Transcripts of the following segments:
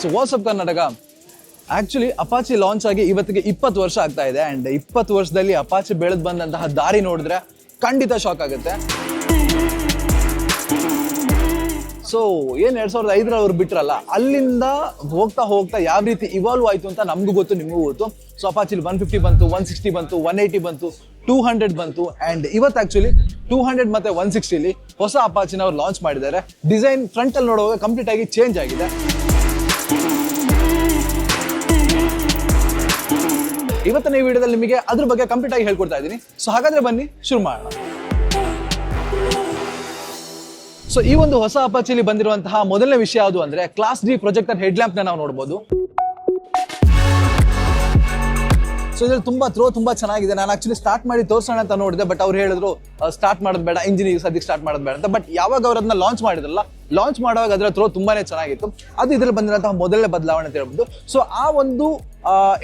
So what's up Karnataka actually Apache launch ಆಗಿ ಇವತ್ತಿಗೆ ಇಪ್ಪತ್ತು ವರ್ಷ ಆಗ್ತಾ ಇದೆ. ಅಂಡ್ ಇಪ್ಪತ್ತು ವರ್ಷದಲ್ಲಿ ಅಪಾಚಿ ಬೆಳೆದು ಬಂದಂತಹ ದಾರಿ ನೋಡಿದ್ರೆ ಖಂಡಿತ ಶಾಕ್ ಆಗುತ್ತೆ. ಸೊ ಏನು ಎರಡು ಸಾವಿರದ ಐದರ ಅವ್ರು ಬಿಟ್ರಲ್ಲ, ಅಲ್ಲಿಂದ ಹೋಗ್ತಾ ಹೋಗ್ತಾ ಯಾವ ರೀತಿ ಇವಾಲ್ವ್ ಆಯಿತು ಅಂತ ನಮಗೂ ಗೊತ್ತು, ನಿಮಗೂ ಗೊತ್ತು. ಸೊ ಅಪಾಚಿಲಿ ಒನ್ ಫಿಫ್ಟಿ ಬಂತು ಒನ್ ಸಿಕ್ಸ್ಟಿ ಬಂತು ಒನ್ ಏಯ್ಟಿ ಬಂತು ಟೂ ಹಂಡ್ರೆಡ್ ಬಂತು. ಆ್ಯಂಡ್ ಇವತ್ತು ಆ್ಯಕ್ಚುಲಿ ಟೂ ಹಂಡ್ರೆಡ್ ಮತ್ತು ಒನ್ ಸಿಕ್ಸ್ಟಿಲಿ ಹೊಸ ಅಪಾಚಿನ ಅವ್ರು ಲಾಂಚ್ ಮಾಡಿದ್ದಾರೆ. ಡಿಸೈನ್ ಫ್ರಂಟಲ್ಲಿ ನೋಡುವಾಗ ಕಂಪ್ಲೀಟ್ ಆಗಿ ಚೇಂಜ್ ಆಗಿದೆ. ಇವತ್ತಿನ ಈ ವಿಡಿಯೋದಲ್ಲಿ ನಿಮಗೆ ಅದ್ರ ಬಗ್ಗೆ ಕಂಪ್ಲೀಟ್ ಆಗಿ ಹೇಳ್ಕೊಡ್ತಾ ಇದ್ದೀನಿ. ಸೊ ಹಾಗಾದ್ರೆ ಬನ್ನಿ ಶುರು ಮಾಡೋಣ. ಸೊ ಈ ಒಂದು ಹೊಸ ಅಪಾಚಿಲಿ ಬಂದಿರುವಂತಹ ಮೊದಲನೇ ವಿಷಯ ಯಾವುದು ಅಂದ್ರೆ class D projector head lamp ನಾವು ನೋಡಬಹುದು ಸೊ ಇದ್ರಲ್ಲಿ ತುಂಬಾ ಥ್ರೋ ತುಂಬಾ ಚೆನ್ನಾಗಿದೆ. ನಾನು ಆಕ್ಚುಲಿ ಸ್ಟಾರ್ಟ್ ಮಾಡಿ ತೋರ್ಸೋಣ ಅಂತ ನೋಡಿದೆ ಬಟ್ ಅವ್ರು ಹೇಳಿದ್ರು ಸ್ಟಾರ್ಟ್ ಮಾಡೋದು ಬೇಡ ಇಂಜಿನಿಯರ್ಸ್ ಸದ್ಯಕ್ಕೆ ಸ್ಟಾರ್ಟ್ ಮಾಡೋದು ಬೇಡ ಅಂತ. ಬಟ್ ಯಾವಾಗ ಅವ್ರು ಅದನ್ನ ಲಾಂಚ್ ಮಾಡಿದ್ರಲ್ಲ ಲಾಂಚ್ ಮಾಡುವಾಗ ಅದರ ಥ್ರೋ ತುಂಬಾನೇ ಚೆನ್ನಾಗಿತ್ತು. ಅದು ಇದ್ರಲ್ಲಿ ಬಂದಿರೋಂತಹ ಮೊದಲನೇ ಬದಲಾವಣೆ ಅಂತ ಹೇಳ್ಬೋದು. ಸೊ ಆ ಒಂದು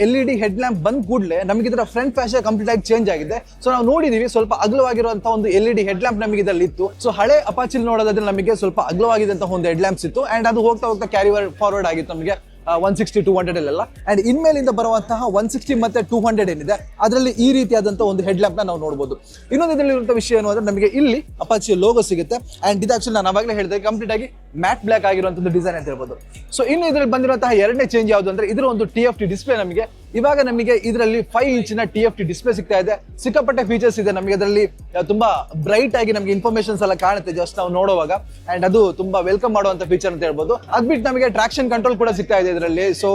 L E D head lamp ಬಂದ್ ಕೂಡಲೇ ನಮಗೆ ಇದರ ಫ್ರಂಟ್ ಫ್ಯಾಷನ್ ಕಂಪ್ಲೀಟ್ ಆಗಿ ಚೇಂಜ್ ಆಗಿದೆ. ಸೊ ನಾವು ನೋಡಿದೀವಿ, ಸ್ವಲ್ಪ ಅಗಲವಾಗಿರುವಂತಹ ಒಂದು L E D head lamp ನಮಗೆ ಇದರಲ್ಲಿ ಇತ್ತು. ಸೊ ಹಳೆ ಅಪಾಚಿಲ್ ನೋಡೋದಾದ್ರೆ ನಮಗೆ ಸ್ವಲ್ಪ ಅಗಲವಾಗಿದ್ದಂತಹ ಒಂದು ಹೆಡ್ ಲ್ಯಾಂಪ್ಸ್ ಇತ್ತು. ಅಂಡ್ ಅದು ಹೋಗ್ತಾ ಹೋಗ್ತಾ ಕ್ಯಾರಿ ಫಾರ್ವರ್ಡ್ ಆಗಿತ್ತು ನಮಗೆ. ಒನ್ ಸಿಕ್ಸ್ಟಿ ಟೂ ಹಂಡ್ರೆಡ್ ಅಲ್ಲೆಲ್ಲ. ಅಂಡ್ ಇನ್ಮೇಲಿಂದ ಬರುವಂತಹ ಒನ್ ಸಿಕ್ಸ್ಟಿ ಮತ್ತೆ ಟೂ ಹಂಡ್ರೆಡ್ ಏನಿದೆ, ಅದರಲ್ಲಿ ಈ ರೀತಿಯಾದಂತಹ ಒಂದು ಹೆಡ್ ಲ್ಯಾಂಪ್ನ ನಾವು ನೋಡಬಹುದು ಇನ್ನೊಂದು ಇದರಲ್ಲಿರುವಂತಹ ವಿಷಯ ಏನು ಅಂದ್ರೆ ನಮಗೆ ಇಲ್ಲಿ ಅಪಾಚಿಯ ಲೋಗೋ ಸಿಗುತ್ತೆ. ಅಂಡ್ ಇದು ಆಕ್ಚುಲಿ ನಾನು ಅವಾಗಲೇ ಹೇಳಿದೆ ಕಂಪ್ಲೀಟ್ ಆಗಿ ಮ್ಯಾಟ್ ಬ್ಲಾಕ್ ಆಗಿರುವಂತಹ ಡಿಸೈನ್ ಅಂತ ಹೇಳ್ಬೋದು. ಸೊ ಇನ್ನು ಇದರಲ್ಲಿ ಬಂದಿರುವಂತಹ ಎರಡನೇ ಚೇಂಜ್ ಯಾವುದು ಅಂದ್ರೆ ಇದರ ಒಂದು ಟಿ ಎಫ್ ಟಿ ಡಿಸ್ಪ್ಲೇ ನಮಗೆ. ಇವಾಗ ನಮಗೆ ಇದರಲ್ಲಿ ಫೈವ್ ಇಂಚಿನ ಟಿ ಎಫ್ ಟಿ ಡಿಸ್ಪ್ಲೇ ಸಿಗ್ತಾ ಇದೆ. ಸಿಕ್ಕಾಪಟ್ಟೆ ಫೀಚರ್ಸ್ ಇದೆ ನಮಗೆ. ಅದರಲ್ಲಿ ತುಂಬಾ ಬ್ರೈಟ್ ಆಗಿ ನಮಗೆ ಇನ್ಫಾರ್ಮೇಶನ್ಸ್ ಎಲ್ಲ ಕಾಣುತ್ತೆ ಜಸ್ಟ್ ನಾವು ನೋಡುವಾಗ. ಅಂಡ್ ಅದು ತುಂಬಾ ವೆಲ್ಕಮ್ ಮಾಡುವಂತ ಫೀಚರ್ ಅಂತ ಹೇಳ್ಬೋದು. ಅದ್ಬಿಟ್ಟು ನಮಗೆ ಟ್ರಾಕ್ಷನ್ ಕಂಟ್ರೋಲ್ ಕೂಡ ಸಿಗ್ತಾ ಇದೆ ಇದರಲ್ಲಿ. ಸೊ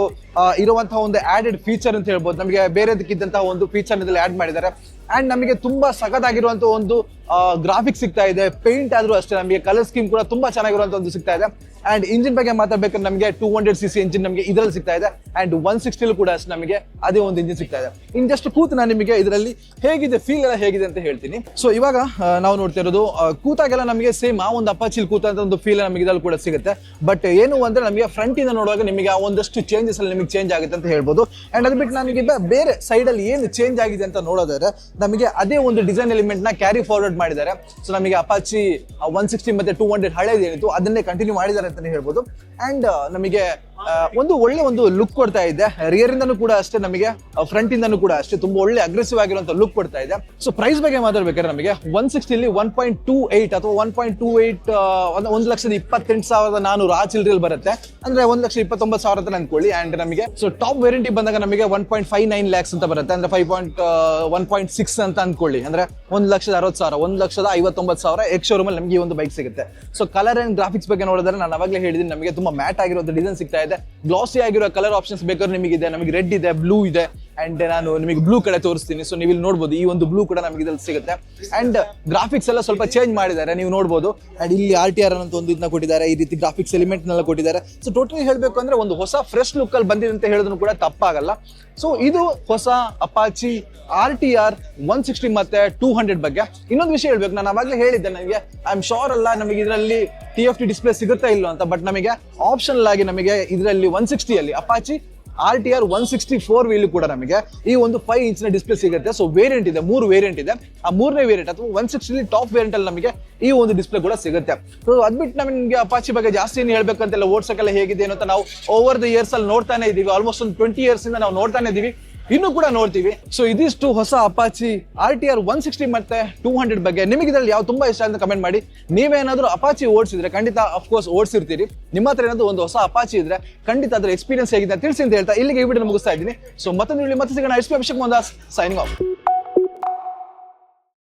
ಇರುವಂತಹ ಒಂದು ಆಡೆಡ್ ಫೀಚರ್ ಅಂತ ಹೇಳ್ಬೋದು. ನಮಗೆ ಬೇರೆದಕ್ಕಿದ್ದಂತಹ ಒಂದು ಫೀಚರ್ ಇದರಲ್ಲಿ ಆಡ್ ಮಾಡಿದ್ದಾರೆ. ಅಂಡ್ ನಮಗೆ ತುಂಬಾ ಸಖತ್ತಾಗಿರುವಂತಹ ಒಂದು ಗ್ರಾಫಿಕ್ ಸಿಗ್ತಾ ಇದೆ. ಪೇಂಟ್ ಆದ್ರೂ ಅಷ್ಟೇ ನಮಗೆ. ಕಲರ್ ಸ್ಕೀಮ್ ಕೂಡ ತುಂಬಾ ಚೆನ್ನಾಗಿರುವಂತ ಒಂದು ಸಿಗ್ತಾ ಇದೆ. ಅಂಡ್ ಇಂಜಿನ್ ಬಗ್ಗೆ ಮಾತಾಡ್ಬೇಕಾದ್ರೆ ನಮಗೆ two hundred C C engine ನಮಗೆ ಇದರಲ್ಲಿ ಸಿಗ್ತಾ ಇದೆ. ಅಂಡ್ ಒನ್ ಸಿಕ್ಸ್ಟಿಲು ಕೂಡ ಅಷ್ಟೇ ನಮಗೆ ಅದೇ ಒಂದು ಇಂಜಿನ್ ಸಿಗ್ತಾ ಇದೆ. ಇನ್ ಜಸ್ಟ್ ಕೂತು ನಾನು ನಿಮಗೆ ಇದರಲ್ಲಿ ಹೇಗಿದೆ ಫೀಲ್ ಎಲ್ಲ ಹೇಗಿದೆ ಅಂತ ಹೇಳ್ತೀನಿ. ಸೊ ಇವಾಗ ನಾವು ನೋಡ್ತಾ ಇರೋದು ಕೂತಾಗೆಲ್ಲ ನಮಗೆ ಸೇಮ್ ಆ ಒಂದು ಅಪಾಚಿಲ್ ಕೂತ ಒಂದು ಫೀಲ್ ನಮಗೆ ಇದ್ರಲ್ಲಿ ಕೂಡ ಸಿಗುತ್ತೆ. ಬಟ್ ಏನು ಅಂದ್ರೆ ನಮಗೆ ಫ್ರಂಟ್ ಇಂದ ನೋಡುವಾಗ ನಿಮಗೆ ಆ ಒಂದಷ್ಟು ಚೇಂಜಸ್ ಅಲ್ಲಿ ನಿಮಗೆ ಚೇಂಜ್ ಆಗುತ್ತೆ ಅಂತ ಹೇಳ್ಬೋದು. ಅಂಡ್ ಅದ್ಬಿಟ್ಟು ಬಿಟ್ಟು ಬೇರೆ ಸೈಡ್ ಅಲ್ಲಿ ಏನು ಚೇಂಜ್ ಆಗಿದೆ ಅಂತ ನೋಡೋದಾದ್ರೆ ನಮಗೆ ಅದೇ ಒಂದು ಡಿಸೈನ್ ಎಲಿಮೆಂಟ್ನ ಕ್ಯಾರಿ ಫಾರ್ವರ್ಡ್ ಮಾಡಿದ್ದಾರೆ. ಸೊ ನಮಗೆ ಅಪಾಚಿ ಒನ್ ಸಿಕ್ಸ್ಟಿ ಮತ್ತೆ ಟೂ ಹಂಡ್ರೆಡ್ ಹಳೇದು ಏನಿತ್ತು ಅದನ್ನೇ ಕಂಟಿನ್ಯೂ ಮಾಡಿದ್ದಾರೆ ಅಂತಲೇ ಹೇಳ್ಬೋದು. ಅಂಡ್ ನಮಗೆ ಒಂದು ಒಳ್ಳೆ ಒಂದು ಲುಕ್ ಕೊಡ್ತಾ ಇದೆ. ರಿಯರ್ ಇಂದನೂ ಕೂಡ ಅಷ್ಟೇ ನಮಗೆ ಫ್ರಂಟ್ ಇಂದನೂ ಕೂಡ ಅಷ್ಟೇ ತುಂಬಾ ಒಳ್ಳೆ ಅಗ್ರೆಸಿವ್ ಆಗಿರುವಂತ ಲುಕ್ ಕೊಡ್ತಾ ಇದೆ. ಸೊ ಪ್ರೈಸ್ ಬಗ್ಗೆ ಮಾತಾಡ್ಬೇಕಾದ್ರೆ ನಮಗೆ ಒನ್ ಸಿಕ್ಸ್ಟಿಲಿ ಒನ್ ಪಾಯಿಂಟ್ ಟೂ ಏಟ್ ಅಥವಾ ಒನ್ ಪಾಯಿಂಟ್ ಟೂ ಏಟ್ ಒಂದು ಲಕ್ಷದ ಇಪ್ಪತ್ತೆಂಟು ಸಾವಿರದ ನಾನೂರು ಆ ಚಿಲ್ಡ್ರಿಯಲ್ಲಿ ಬರುತ್ತೆ. ಅಂದ್ರೆ ಒಂದ್ ಲಕ್ಷ ಇಪ್ಪತ್ತೊಂಬತ್ತು ಸಾವಿರ ಅಂತ ಅನ್ಕೊಳ್ಳಿ. ಅಂಡ್ ನಮಗೆ ಸೊ ಟಾಪ್ ವೆರೈಟಿ ಬಂದಾಗ ನಮಗೆ one point five nine lakhs ಅಂತ ಬರುತ್ತೆ. ಅಂದ್ರೆ five point one point six ಅಂತ ಅನ್ಕೊಳ್ಳಿ. ಅಂದ್ರೆ ಒಂದ್ ಲಕ್ಷದ ಅರವತ್ತು ಸಾವಿರ, ಒಂದ್ ಲಕ್ಷದ ಐವತ್ತೊಂಬತ್ತು ಸಾವಿರ ಎಕ್ಸ್ ಶೋರೂಮ್ ಅಲ್ಲಿ ನಮಗೆ ಈ ಒಂದು ಬೈಕ್ ಸಿಗುತ್ತೆ. ಸೊ ಕಲರ್ ಅಂಡ್ ಗ್ರಾಫಿಕ್ಸ್ ಬಗ್ಗೆ ನೋಡಿದ್ರೆ ನಾನು ಅವಾಗಲೇ ಹೇಳಿದ್ದೀನಿ ನಮಗೆ ತುಂಬಾ ಮ್ಯಾಟ್ ಆಗಿರೋ ಡಿಸೈನ್ ಸಿಗ್ತಾ ಇದೆ. ಗ್ಲಾಸಿ ಆಗಿರೋ ಕಲರ್ ಆಪ್ಷನ್ಸ್ ಬೇಕಾದ್ರೆ ನಿಮಗಿದೆ ನಮಗೆ ರೆಡ್ ಇದೆ ಬ್ಲೂ ಇದೆ. ಅಂಡ್ ನಾನು ನಿಮಗೆ ಬ್ಲೂ ಕಡೆ ತೋರಿಸ್ತೀನಿ. ಸೊ ನೀವು ಇಲ್ಲಿ ನೋಡ್ಬೋದು, ಈ ಒಂದು ಬ್ಲೂ ಕೂಡ ನಮಗೆ ಇದ್ರಲ್ಲಿ ಸಿಗುತ್ತೆ. ಅಂಡ್ ಗ್ರಾಫಿಕ್ಸ್ ಎಲ್ಲ ಸ್ವಲ್ಪ ಚೇಂಜ್ ಮಾಡಿದ್ದಾರೆ, ನೀವು ನೋಡ್ಬೋದು. ಅಂಡ್ ಇಲ್ಲಿ ಆರ್ ಟಿ ಆರ್ ಅಂತ ಒಂದು ಇದನ್ನ ಕೊಟ್ಟಿದ್ದಾರೆ, ಈ ರೀತಿ ಗ್ರಾಫಿಕ್ಸ್ ಎಲಿಮೆಂಟ್ ನೆಲ್ಲ ಕೊಟ್ಟಿದ್ದಾರೆ. ಸೊ ಟೋಟಲಿ ಹೇಳಬೇಕು ಅಂದ್ರೆ ಒಂದು ಹೊಸ ಫ್ರೆಶ್ ಲುಕ್ ಅಲ್ಲಿ ಬಂದಿದೆ ಅಂತ ಹೇಳಿದ್ರು ಕೂಡ ತಪ್ಪಾಗಲ್ಲ. ಸೊ ಇದು ಹೊಸ Apache R T R one sixty ಮತ್ತೆ ಟೂ ಹಂಡ್ರೆಡ್ ಬಗ್ಗೆ. ಇನ್ನೊಂದು ವಿಷಯ ಹೇಳ್ಬೇಕು, ನಾನು ಅವಾಗಲೇ ಹೇಳಿದ್ದೆ ನನಗೆ ಐ ಆಮ್ ಶೋರ್ ಅಲ್ಲ ನಮಗೆ ಇದರಲ್ಲಿ ಟಿ ಎಫ್ ಟಿ ಡಿಸ್ಪ್ಲೇ ಸಿಗುತ್ತಾ ಇಲ್ಲ ಅಂತ ಬಟ್ ನಮಗೆ ಆಪ್ಷನಲ್ ಆಗಿ ನಮಗೆ ಇದರಲ್ಲಿ one ಸಿಕ್ಸ್ಟಿಯಲ್ಲಿ Apache R T R one sixty four wheel ಕೂಡ ನಮಗೆ ಈ ಒಂದು ಫೈವ್ ಇಂಚಿನ ಡಿಸ್ಪ್ಲೇ ಸಿಗುತ್ತೆ. ಸೊ ವೇರಿಯಂಟ್ ಇದೆ, ಮೂರು ವೇರಿಯಂಟ್ ಇದೆ. ಆ ಮೂರನೇ ವೇರಿಯಂಟ್ ಅಥವಾ ಒನ್ ಸಿಕ್ಸ್ಟಿ ಟಾಪ್ ವೇರಿಯಂಟ್ ಅಲ್ಲಿ ನಮಗೆ ಈ ಒಂದು ಡಿಸ್ಪ್ಲೇ ಕೂಡ ಸಿಗುತ್ತೆ. ಸೊ ಅದ್ಬಿಟ್ಟು ನಮಗೆ ಅಪಾಚಿ ಬಗ್ಗೆ ಜಾಸ್ತಿ ಏನು ಹೇಳ್ಬೇಕಂತೆಲ್ಲ ಓಡ್ಸಕ್ಕೆಲ್ಲ ಹೇಗಿದೆ ಅಂತ ನಾವು ಓವರ್ ದ ಇಯರ್ಸ್ ಅಲ್ಲಿ ನೋಡ್ತಾನೆ ಇದೀವಿ. ಆಲ್ಮೋಸ್ಟ್ ಒಂದು ಟ್ವೆಂಟಿ ಇಯರ್ಸ್ ಇಂದ ನಾವು ನೋಡ್ತಾನೆ ಇದೀವಿ. ಇನ್ನು ಕೂಡ ನೋಡ್ತೀವಿ. ಸೊ ಇದಿಷ್ಟು ಹೊಸ Apache R T R one sixty ಮತ್ತೆ ಟೂ ಹಂಡ್ರೆಡ್ ಬಗ್ಗೆ ನಿಮಗೆ ಇದ್ರಲ್ಲಿ ಯಾವ ತುಂಬಾ ಇಷ್ಟ ಅಂತ ಕಮೆಂಟ್ ಮಾಡಿ. ನೀವೇನಾದ್ರೂ ಅಪಾಚಿ ಓಡಿಸಿದ್ರೆ ಖಂಡಿತ ಅಫ್ಕೋರ್ಸ್ ಓಡಿಸಿರ್ತೀರಿ. ನಿಮ್ಮ ಹತ್ರ ಏನಾದ್ರು ಒಂದು ಹೊಸ ಅಪಾಚಿ ಇದ್ರೆ ಖಂಡಿತ ಅದರ ಎಕ್ಸ್ಪೀರಿಯನ್ಸ್ ಹೇಗಿದೆ ತಿಳಿಸಿ ಅಂತ ಹೇಳ್ತಾ ಇಲ್ಲಿಗೆ ಈ ವಿಡಿಯೋ ಮುಗಿಸ್ತಾ ಇದ್ದೀನಿ. ಸೊ ಇಲ್ಲಿ ಮತ್ತೆ ಸಿಗೋಣ. S P Abhishek Mondas signing off